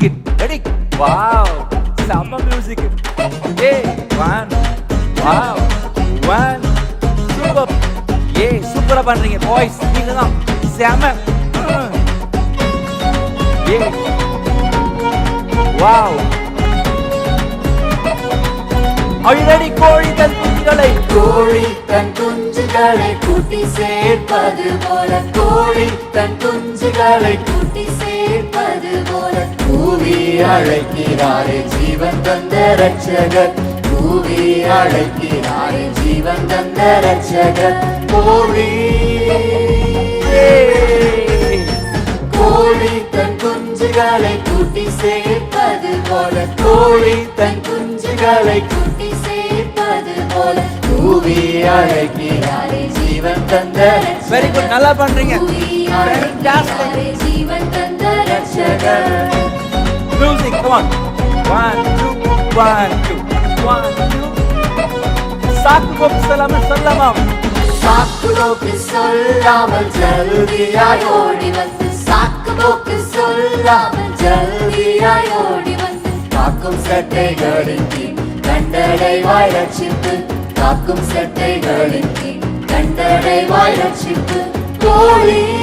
Music ready wow செம்ம music A one wow one super ஏ சூப்பரா பண்றீங்க பாய்ஸ் நீங்க தான் செம. ஏ வாவ் Are கோழி தன் குஞ்சுகளை. கோழி தன் குஞ்சுகளை கூட்டி சேர்ப்பது போல. கோழி தன் குஞ்சுகளை கூட்டி சேர்ப்பது அழைக்கிறாரே ஜீவன் தந்த ரட்சகர் கூவி அழைக்கிறாரே ஜீவன் தந்த ரட்சகர் கோழி. கோழி தன் குஞ்சுகளை கூட்டி சேர்ப்பது போல. கோழி தன் குஞ்சுகளை கூட்டி சேர்ப்பது போல. கூவி அழைக்கிறாரே ஜீவன் தந்த வெரி குட் நல்லா பண்றீங்க. ஜீவன் தந்த ரட்சகர் on. One, two, one, two, one, two. சாக்கு போக்கு சொல்லாம சொல்லலாம். சாக்கு போக்கு சொல்லாமல் ஜல்தியாய் ஓடி வந்து. சாக்கு போக்கு சொல்லாமல் ஜல்தியாய் ஓடி வந்து. காக்கும் சட்டைகளின் கீழ் கண்டடைவாய் ரட்சிப்பு காக்கும் சட்டைகளின் கீழ் கண்டடைவாய் ரட்சிப்பு கோழி.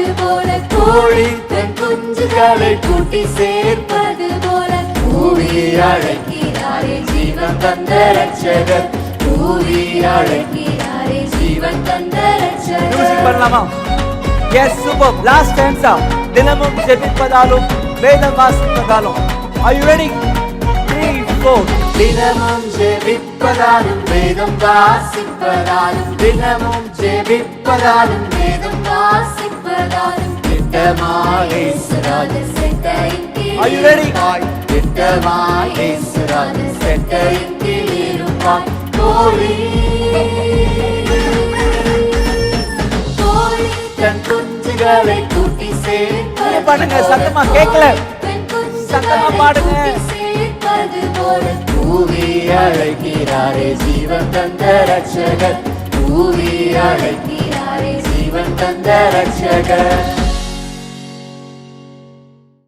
சேர்ப்பது போல கோழி தன் குஞ்சுகளை கூட்டி சேர்ப்பது போல கூவி அழைக்கிறாரே ஜீவன் தந்த ரட்சகர் கூவி அழைக்கிறாரே ஜீவன் தந்த மியூசிக் ரட்சகர் பண்ணலாமா? எஸ் சூப்பர் லாஸ்ட் டான்ஸா தினமும் ஜெபிப்பதாலும் வேதம் வாசிப்பதாலும். Are you ready? Three, four. தினமும் ஜெபிப்பதாலும் வேதம் வாசிப்பதாலும். தினமும் ஜெபிப்பதாலும் வேதம் திட்டமாய் Are you ready? திட்டமாய் கீழ் இருப்பாய். கோழி தன் குஞ்சுகளை கூட்டி சேர்ப்பது போல. சத்தமா கேட்கல. சத்தமா பாடுங்க. கூவி அழைக்கிறாரே ஜீவன் தந்த ரட்சகர் கூவி அழைக்கிறாரே ஜீவன் தந்த ரட்சகர்